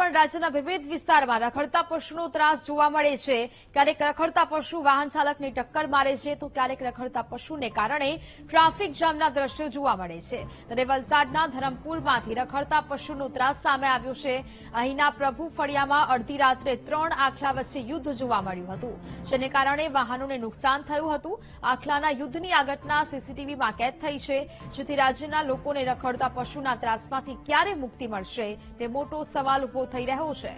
પણ રાજ્યના વિવિધ વિસ્તારમાં રખડતા પશુનો ત્રાસ જોવા મળે છે. ક્યારેક રખડતા પશુ વાહન ચાલકને ટક્કર મારે છે તો ક્યારેક રખડતા પશુને કારણે ટ્રાફિક જામના દ્રશ્યો જોવા મળે છે. ત્યારે વલસાડના ધરમપુરમાંથી રખડતા પશુનો ત્રાસ સામે આવ્યો છે. અહીંના પ્રભુ ફળિયામાં અડધી રાત્રે ત્રણ આખલા વચ્ચે યુદ્ધ જોવા મળ્યું હતું. જેને કારણે વાહનોને નુકસાન થયું હતું. આખલાના યુદ્ધની આ ઘટના સીસીટીવીમાં કેદ થઈ છે. જેથી રાજ્યના લોકોને રખડતા પશુના ત્રાસમાંથી ક્યારે મુક્તિ મળશે તે મોટો સવાલ ઊભો થઈ રહ્યો છે.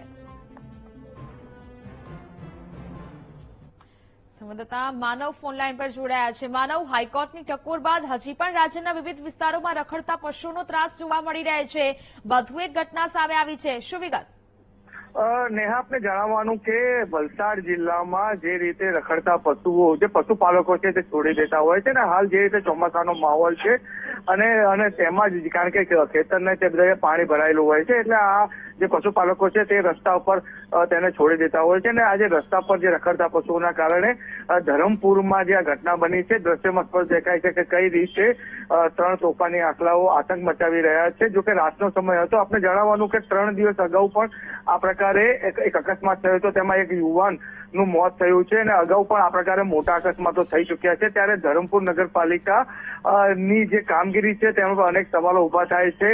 સંવાદદાતા માનવ ફોનલાઈન પર જોડાયા છે. માનવ, હાઈકોર્ટની ટકોર બાદ હજી પણ રાજ્યના વિવિધ વિસ્તારોમાં રખડતા પશુઓનો ત્રાસ જોવા મળી રહ્યો છે. વધુ એક ઘટના સામે આવી છે. શું વિગત? નેહા, આપને જણાવવાનું કે વલસાડ જિલ્લામાં જે રીતે રખડતા પશુઓ, જે પશુપાલકો છે, તે છોડી દેતા હોય છે ને હાલ જે રીતે ચોમાસાનો માહોલ છે અને અને તેમાં જ, કારણ કે ખેતરને તે બધા પાણી ભરાયેલું હોય છે, એટલે આ જે પશુપાલકો છે તે રસ્તા ઉપર તેને છોડી દેતા હોય છે અને આજે રસ્તા પર જે રખડતા પશુઓના કારણે ધરમપુરમાં જે આ ઘટના બની છે, દ્રશ્યમાં સ્પષ્ટ દેખાય છે કે કઈ રીતે ત્રણ તોફાની આખલાઓ આતંક મચાવી રહ્યા છે. જોકે રાતનો સમય હતો. આપણે જણાવવાનું કે ત્રણ દિવસ અગાઉ પણ આ પ્રકારે એક અકસ્માત થયો હતો. તેમાં એક યુવાનનું મોત થયું છે અને અગાઉ પણ આ પ્રકારે મોટા અકસ્માતો થઈ ચુક્યા છે. ત્યારે ધરમપુર નગરપાલિકા ની જે કામગીરી છે તેમાં પણ અનેક સવાલો ઊભા થાય છે.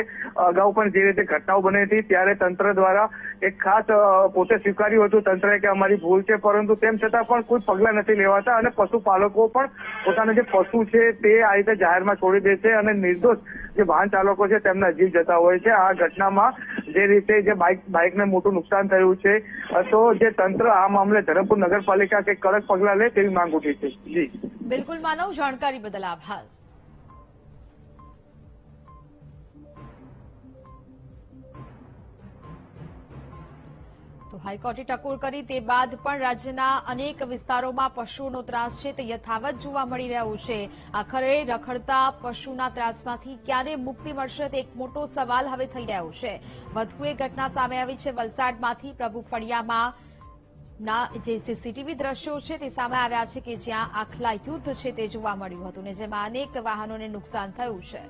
અગાઉ પણ જે રીતે ઘટનાઓ બની હતી, ત્યારે તંત્ર દ્વારા એક ખાસ પોતે સ્વીકાર્યું હતું. તંત્રએ કે અમારી ભૂલ છે, પરંતુ તેમ છતાં પણ કોઈ પગલાં નથી લેવાતા અને પશુપાલકો પણ પોતાના જે પશુ છે તે આ રીતે જાહેરમાં છોડી દે છે અને નિર્દોષ જે વાહન ચાલકો છે તેમના જીવ જતા હોય છે. આ ઘટનામાં જે રીતે જે બાઇક, બાઇકને મોટું નુકસાન થયું છે, તો જે તંત્ર આ મામલે ધરમપુર નગરપાલિકા કે કડક પગલાં લે તેવી માંગ ઉઠી છે. જી. બિલકુલ, માનવ, જાણકારી બદલ આભાર. તો હાઈકોર્ટે ટકોર કરી તે બાદ પણ રાજ્યના અનેક વિસ્તારોમાં પશુઓનો ત્રાસ છે તે યથાવત જોવા મળી રહ્યો છે. આખરે રખડતા પશુના ત્રાસમાંથી ક્યારે મુક્તિ મળશે તે એક મોટો સવાલ હવે થઈ રહ્યો છે. વધુ એક ઘટના સામે આવી છે. વલસાડમાંથી પ્રભુ ફળિયામાં ના જે સીસીટીવી દ્રશ્યો છે તે સામે આવ્યા છે કે જ્યાં આખલા યુદ્ધ છે તે જોવા મળ્યું હતું ને જેમાં અનેક વાહનોને નુકસાન થયું છે.